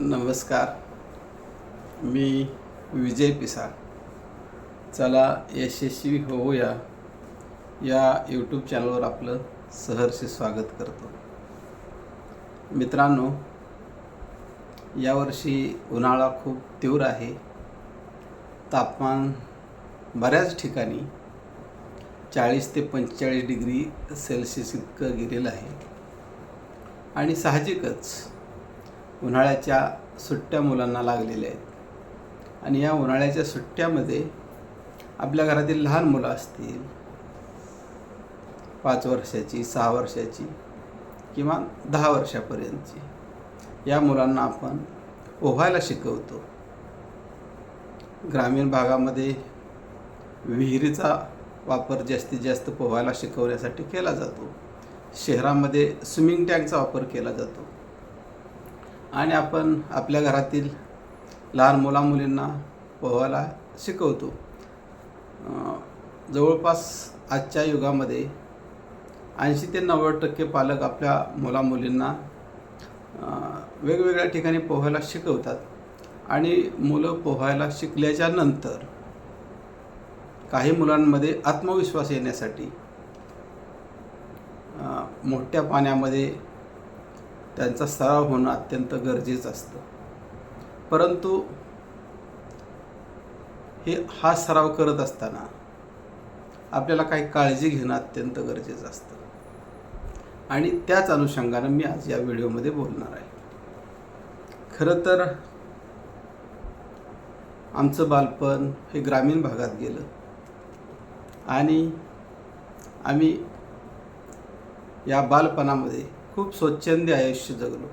नमस्कार. मी विजय पिसाळ. चला यशस्वी होऊया. या यूट्यूब चॅनलवर आपलं सहर्ष स्वागत करतो. मित्रांनो यावर्षी उन्हाळा खूप तीव्र आहे. तापमान बऱ्याच ठिकाणी चाळीस ते पंचेचाळीस डिग्री सेल्सिअस इतकं गेलेलं आहे. आणि साहजिकच उन्हाळ्याच्या सुट्ट्या मुलांना लागलेल्या आहेत. आणि या उन्हाळ्याच्या सुट्ट्यामध्ये आपल्या घरातील लहान मुलं असतील पाच वर्षाची सहा वर्षाची किंवा दहा वर्षापर्यंतची या मुलांना आपण पोहायला शिकवतो. ग्रामीण भागामध्ये विहिरीचा वापर जास्तीत जास्त पोहायला शिकवण्यासाठी केला जातो. शहरामध्ये स्विमिंग टँकचा वापर केला जातो. आणि आपण आपल्या घरातील लहान मुलामुलींना पोहायला शिकवतो. जवळपास आजच्या युगामध्ये ऐंशी ते नव्वद टक्के पालक आपल्या मुलामुलींना वेगवेगळ्या ठिकाणी पोहायला शिकवतात. आणि मुलं पोहायला शिकल्याच्या नंतर काही मुलांमध्ये आत्मविश्वास येण्यासाठी मोठ्या पाण्यामध्ये त्यांचा सराव होणं अत्यंत गरजेचं असतं. परंतु हे हा सराव करत असताना आपल्याला काही काळजी घेणं अत्यंत गरजेचं असतं. आणि त्याच अनुषंगानं मी आज या व्हिडिओमध्ये बोलणार आहे. खरं तर आमचं बालपण हे ग्रामीण भागात गेलं. आणि आम्ही या बालपणामध्ये खूप स्वच्छंदी आयुष्य जगलो.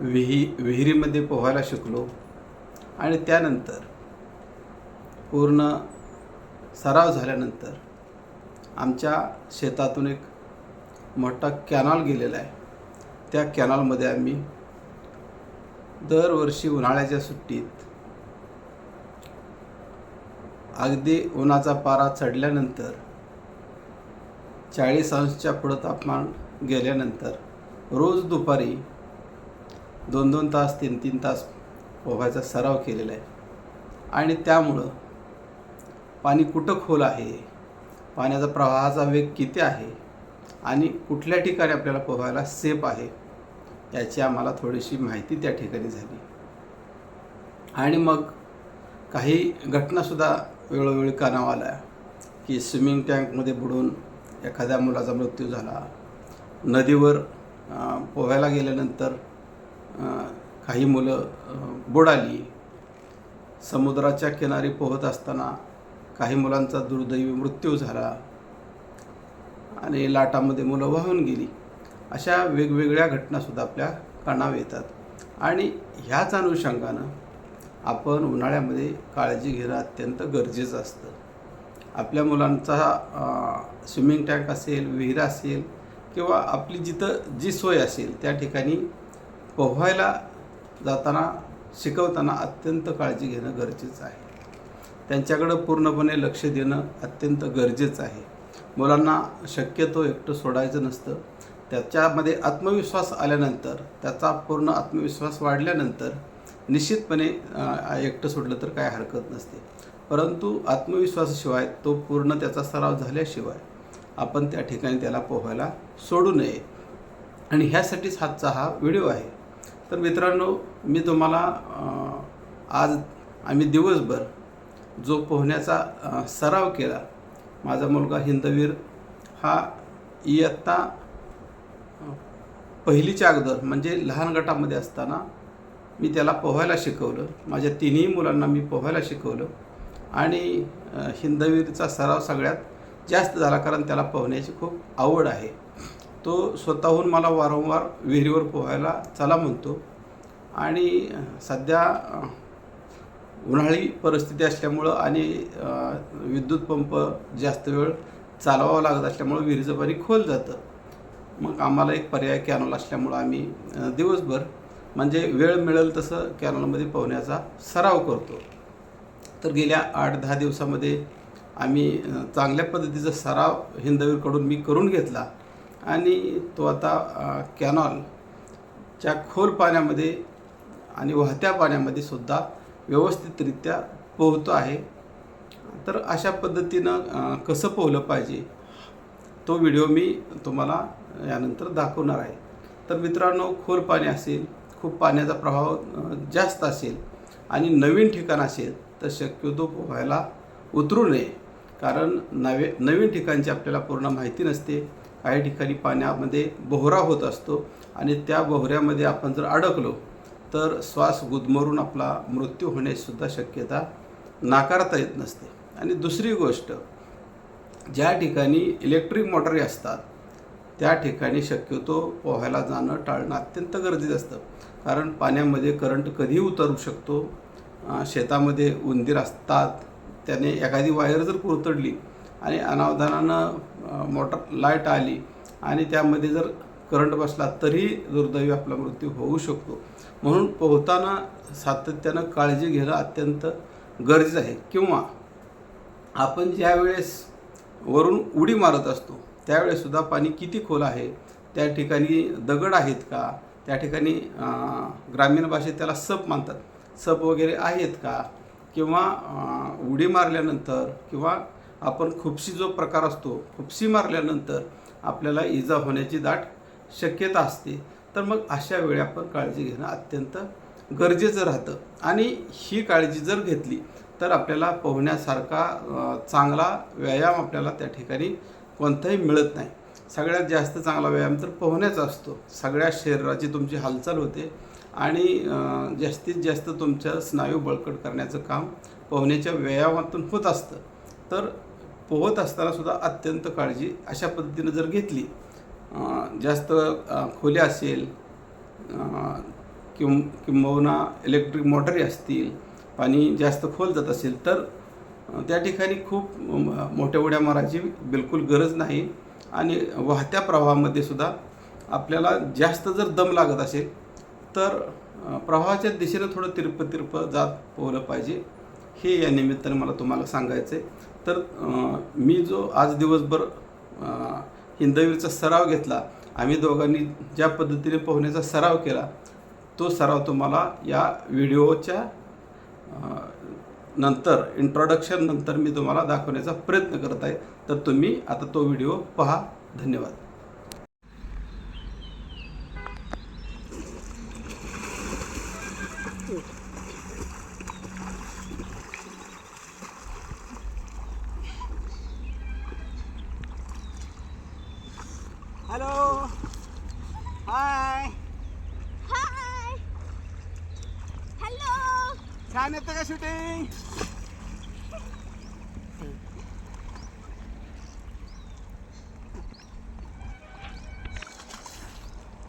विही विहिरीमध्ये पोहायला शिकलो. आणि त्यानंतर पूर्ण सराव झाल्यानंतर आमच्या शेतातून एक मोठा कॅनॉल गेलेला आहे. त्या कॅनॉलमध्ये आम्ही दरवर्षी उन्हाळ्याच्या सुट्टीत अगदी उन्हाचा पारा चढल्यानंतर चाळीस अंशच्या पुढं तापमान गेल्यानंतर रोज दुपारी दोन दोन तास तीन तीन तास पोहायचा सराव केलेला आहे. आणि त्यामुळं पाणी कुठं खोल आहे पाण्याचा प्रवाहाचा वेग किती आहे आणि कुठल्या ठिकाणी आपल्याला पोहायला सेफ आहे याची आम्हाला थोडीशी माहिती त्या ठिकाणी झाली. आणि मग काही घटनासुद्धा वेळोवेळी कानावर आल्या की स्विमिंग टँकमध्ये बुडून एखाद्या मुलाचा मृत्यू झाला. नदीवर पोहायला गेल्यानंतर काही मुलं बुडाली समुद्राच्या किनारी पोहत असताना काही मुलांचा दुर्दैवी मृत्यू झाला आणि लाटामध्ये मुलं वाहून गेली. अशा वेगवेगळ्या घटनासुद्धा आपल्या कानावर येतात. आणि ह्याच अनुषंगानं आपण उन्हाळ्यामध्ये काळजी घेणं अत्यंत गरजेचं असतं. आपल्या मुलांचा स्विमिंग टँक असेल विहीर असेल किंवा आपली जिथं जी सोय असेल त्या ठिकाणी पोहायला जाताना शिकवताना अत्यंत काळजी घेणं गरजेचं आहे. त्यांच्याकडं पूर्णपणे लक्ष देणं अत्यंत गरजेचं आहे. मुलांना शक्यतो एकटं सोडायचं नसतं. त्याच्यामध्ये आत्मविश्वास आल्यानंतर त्याचा पूर्ण आत्मविश्वास वाढल्यानंतर निश्चितपणे एकटं सोडलं तर काय हरकत नसते. परंतु आत्मविश्वासाशिवाय तो पूर्ण त्याचा सराव झाल्याशिवाय आपण त्या ठिकाणी त्याला पोहायला सोडू नये. आणि ह्यासाठीच हातचा हा व्हिडिओ आहे. तर मित्रांनो मी तुम्हाला आज आम्ही दिवसभर जो पोहण्याचा सराव केला माझा मुलगा हिंदवीर हा इयत्ता पहिलीच्या अगोदर म्हणजे लहान गटामध्ये असताना मी त्याला पोहायला शिकवलं. माझ्या तिन्ही मुलांना मी पोहायला शिकवलं. आणि हिंदवीरचा सराव सगळ्यात जास्त झाला कारण त्याला पोहण्याची खूप आवड आहे. तो स्वतःहून मला वारंवार विहिरीवर पोहायला चला म्हणतो. आणि सध्या उन्हाळी परिस्थिती असल्यामुळं आणि विद्युत पंप जास्त वेळ चालवावा लागत असल्यामुळं विहिरीचं पाणी खोल जातं. मग आम्हाला एक पर्याय कॅनॉल असल्यामुळं आम्ही दिवसभर म्हणजे वेळ मिळेल तसं कॅनॉलमध्ये पोहण्याचा सराव करतो. तर गेल्या आठ दहा दिवसामध्ये आम्ही चांगल्या पद्धतीचा सराव हिंदवीरकडून मी करून घेतला. आणि तो आता कॅनॉलच्या खोल पाण्यामध्ये आणि वाहत्या पाण्यामध्ये सुद्धा व्यवस्थितरित्या पोहतो आहे. तर अशा पद्धतीनं कसं पोहलं पाहिजे तो व्हिडिओ मी तुम्हाला यानंतर दाखवणार आहे. तर मित्रांनो खोल पाणी असेल खूप पाण्याचा प्रभाव जास्त असेल आणि नवीन ठिकाण असेल तर शक्यतो पोहायला उतरू नये. कारण नवे नवीन ठिकाणची आपल्याला पूर्ण माहिती नसते. काही ठिकाणी पाण्यामध्ये बोहरा होत असतो आणि त्या बोहऱ्यामध्ये आपण जर अडकलो तर श्वास गुदमरून आपला मृत्यू होण्याचीसुद्धा शक्यता नाकारता येत नसते. आणि दुसरी गोष्ट ज्या ठिकाणी इलेक्ट्रिक मोटारी असतात त्या ठिकाणी शक्यतो पोहायला जाणं टाळणं अत्यंत गरजेचं असतं. कारण पाण्यामध्ये करंट कधीही उतरू शकतो. शेतामध्ये उंदीर असतात. त्याने एखादी वायर जर कुरतडली आणि अनावधानानं मोटर लाइट आली आणि त्यामध्ये जर करंट बसला तरी दुर्दैवी आपला मृत्यू होऊ शकतो. म्हणून पोहताना सातत्यानं काळजी घेणं अत्यंत गरजेचं आहे. किंवा आपण ज्या वेळेस वरून उडी मारत असतो त्यावेळेसुद्धा पाणी किती खोल आहे? त्या ठिकाणी दगड आहेत का? त्या ठिकाणी ग्रामीण भाषेत त्याला सप मानतात. सप वगैरे आहेत का? किंवा उडी मारल्यानंतर किंवा आपण खुपशी जो प्रकार असतो खुपशी मारल्यानंतर आपल्याला इजा होण्याची दाट शक्यता असते. तर मग अशा वेळी आपण काळजी घेणं अत्यंत गरजेचं राहतं. आणि ही काळजी जर घेतली तर आपल्याला पोहण्यासारखा चांगला व्यायाम आपल्याला त्या ठिकाणी कोणताही मिळत नाही. सगळ्यात जास्त चांगला व्यायाम तर पोहण्याचा असतो. सगळ्या शरीराची तुमची हालचाल होते आणि जास्तीत जास्त तुमच्या स्नायू बळकट करण्याचं काम पोहण्याच्या व्यायामातून होत असतं. तर पोहत असतानासुद्धा अत्यंत काळजी अशा पद्धतीनं जर घेतली जास्त अ, खोली असेल अ, किं किंबहुना इलेक्ट्रिक मोटरी असतील पाणी जास्त खोल जात असेल तर त्या ठिकाणी खूप मोठ्या उड्या मारायची बिलकुल गरज नाही. आणि वाहत्या प्रवाहामध्ये सुद्धा आपल्याला जास्त जर दम लागत असेल तर प्रवाहाच्या दिशेनं थोडं तिरप तिरप जात पोहलं पाहिजे. हे या निमित्तानं मला तुम्हाला सांगायचं आहे तर मी जो आज दिवसभर हिंदवीरचा सराव घेतला आम्ही दोघांनी ज्या पद्धतीने पोहण्याचा सराव केला तो सराव तुम्हाला या व्हिडिओच्या नंतर इंट्रोडक्शन नंतर मी तुम्हाला दाखवण्याचा प्रयत्न करत आहे. तर तुम्ही आता तो व्हिडिओ पहा. धन्यवाद. हॅलो हाय हॅलो छान येतं का शूटिंग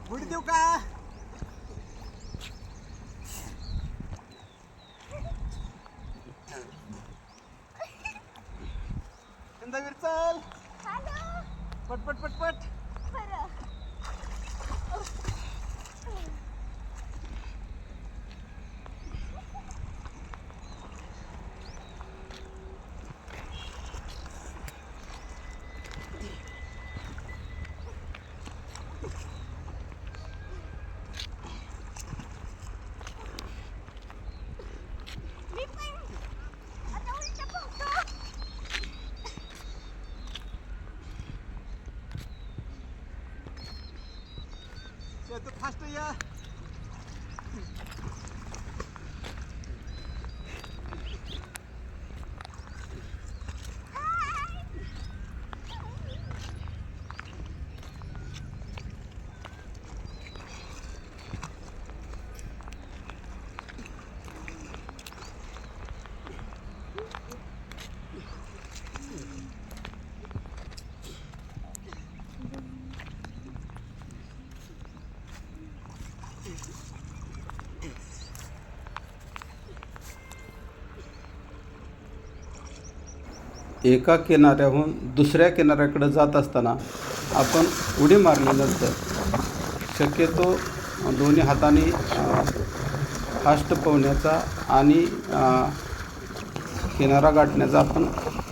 बुडी देऊ का? चल. हॅलो. पट पट पट पट बरं मी पण आता उलट पोहतो तू फास्ट या एका किनाऱ्याहून दुसऱ्या किनाऱ्याकडे जात असताना आपण उडी मारल्यानंतर शक्यतो दोन्ही हाताने अ, फास्ट पोहण्याचा आणि किनारा गाठण्याचा आपण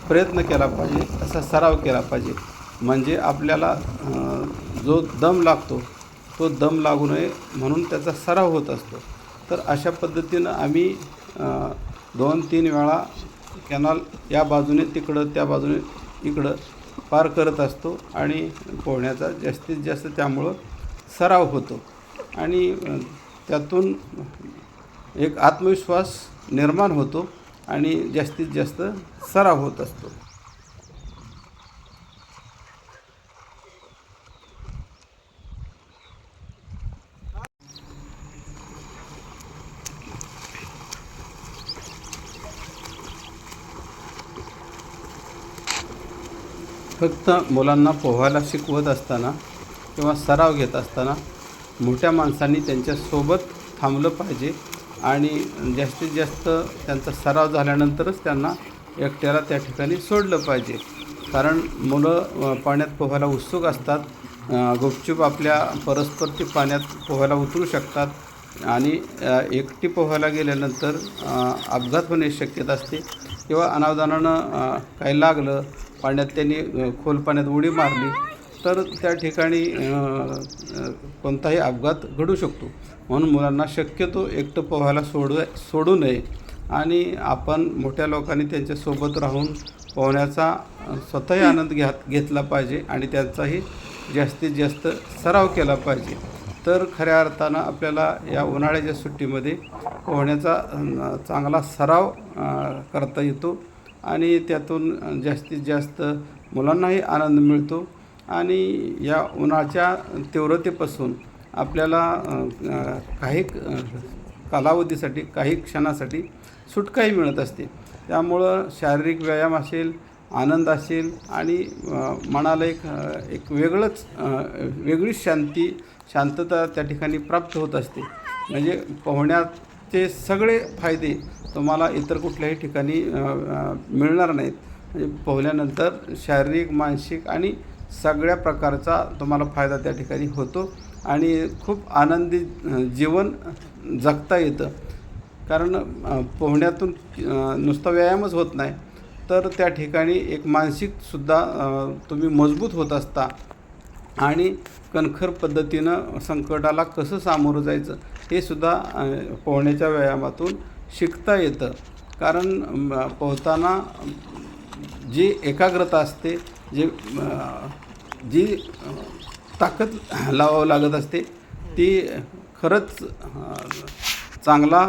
प्रयत्न केला पाहिजे असा सराव केला पाहिजे. म्हणजे आपल्याला जो दम लागतो तो दम लागू नये म्हणून त्याचा सराव होत असतो. तर अशा पद्धतीनं आम्ही दोन तीन वेळा कॅनॉल या बाजूने तिकडं त्या बाजूने इकडं पार करत असतो आणि पोहण्याचा जास्तीत जास्त त्यामुळं सराव होतो. आणि त्यातून एक आत्मविश्वास निर्माण होतो आणि जास्तीत जास्त सराव होत असतो. फक्त मुलांना पोहायला शिकवत असताना किंवा सराव घेत असताना मोठ्या माणसांनी त्यांच्यासोबत थांबलं पाहिजे आणि जास्तीत जास्त त्यांचा सराव झाल्यानंतरच त्यांना एकट्याला त्या ठिकाणी सोडलं पाहिजे. कारण मुलं पाण्यात पोहायला उत्सुक असतात. गुपचूप आपल्या परस्पर ती पाण्यात पोहायला उतरू शकतात आणि एकटी पोहायला गेल्यानंतर अपघात होण्याची शक्यता असते किंवा अनावधानानं काही लागलं पाण्यात त्यांनी खोल पाण्यात उडी मारली तर त्या ठिकाणी कोणताही अपघात घडू शकतो. म्हणून मुलांना शक्यतो एकटं पोहायला सोडू सोडू नये. आणि आपण मोठ्या लोकांनी त्यांच्यासोबत राहून पोहण्याचा स्वतःही आनंद घ्या घेतला पाहिजे आणि त्यांचाही जास्तीत जास्त सराव केला पाहिजे. तर खऱ्या अर्थानं आपल्याला या उन्हाळ्याच्या सुट्टीमध्ये पोहण्याचा चांगला सराव करता येतो. आणि त्यातून जास्तीत जास्त मुलांनाही आनंद मिळतो. आणि या उन्हाच्या तीव्रतेपासून आपल्याला काही कालावधीसाठी काही क्षणासाठी सुटकाही मिळत असते. त्यामुळं शारीरिक व्यायाम असेल आनंद असेल आणि मनाला एक एक वेगळंच वेगळीच शांती शांतता त्या ठिकाणी प्राप्त होत असते. म्हणजे पोहण्यात ते सगळे फायदे तुम्हाला इतर कुठल्याही ठिकाणी मिळणार नाहीत. म्हणजे पोहल्यानंतर शारीरिक मानसिक आणि सगळ्या प्रकारचा तुम्हाला फायदा त्या ठिकाणी होतो आणि खूप आनंदी जीवन जगता येतं. कारण पोहण्यातून नुसता व्यायामच होत नाही. तर त्या ठिकाणी एक मानसिकसुद्धा तुम्ही मजबूत होत असता आणि कणखर पद्धतीनं संकटाला कसं सामोरं जायचं? हे सुद्धा पोहण्याच्या व्यायामातून शिकता येतं. कारण पोहताना जी एकाग्रता असते जे जी ताकद लावावं लागत असते ती खरंच चांगला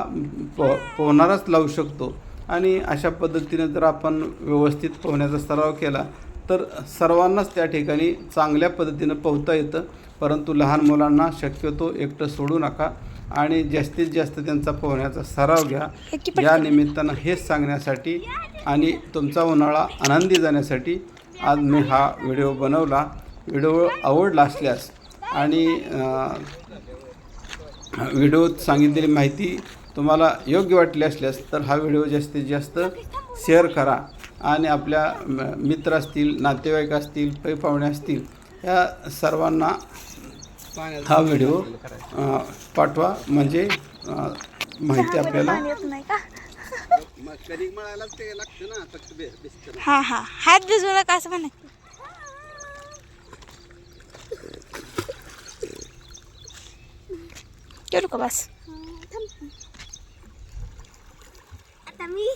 पो पोहणाराच लावू शकतो. आणि अशा पद्धतीने जर आपण व्यवस्थित पोहण्याचा सराव केला तर सर्वांनाच त्या ठिकाणी चांगल्या पद्धतीनं पोहता येतं. परंतु लहान मुलांना शक्यतो एकटं सोडू नका. आणि जास्तीत जास्त त्यांचा पोहण्याचा सराव घ्या. या निमित्तानं हेच सांगण्यासाठी आणि तुमचा उन्हाळा आनंदी जाण्यासाठी आज मी हा व्हिडिओ बनवला. व्हिडिओ आवडला असल्यास आणि व्हिडिओत सांगितलेली माहिती तुम्हाला योग्य वाटली असल्यास तर हा व्हिडिओ जास्तीत जास्त शेअर करा. आणि आपल्या म- मित्र असतील नातेवाईक असतील पै पाहुणे असतील या सर्वांना हा व्हिडिओ पाठवा. म्हणजे माहिती आपल्याला. हा हा. हात भिजवू नका असं म्हणा. करू का बस? आता मी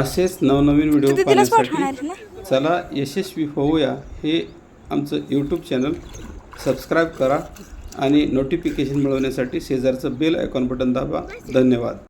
असेच नवनवीन व्हिडिओ पाहण्यासाठी चला यशस्वी होऊया. हे आमचं यूट्यूब चॅनल सबस्क्राईब करा आणि नोटिफिकेशन मिळवण्यासाठी शेजारचं बेल आयकॉन बटन दाबा. धन्यवाद.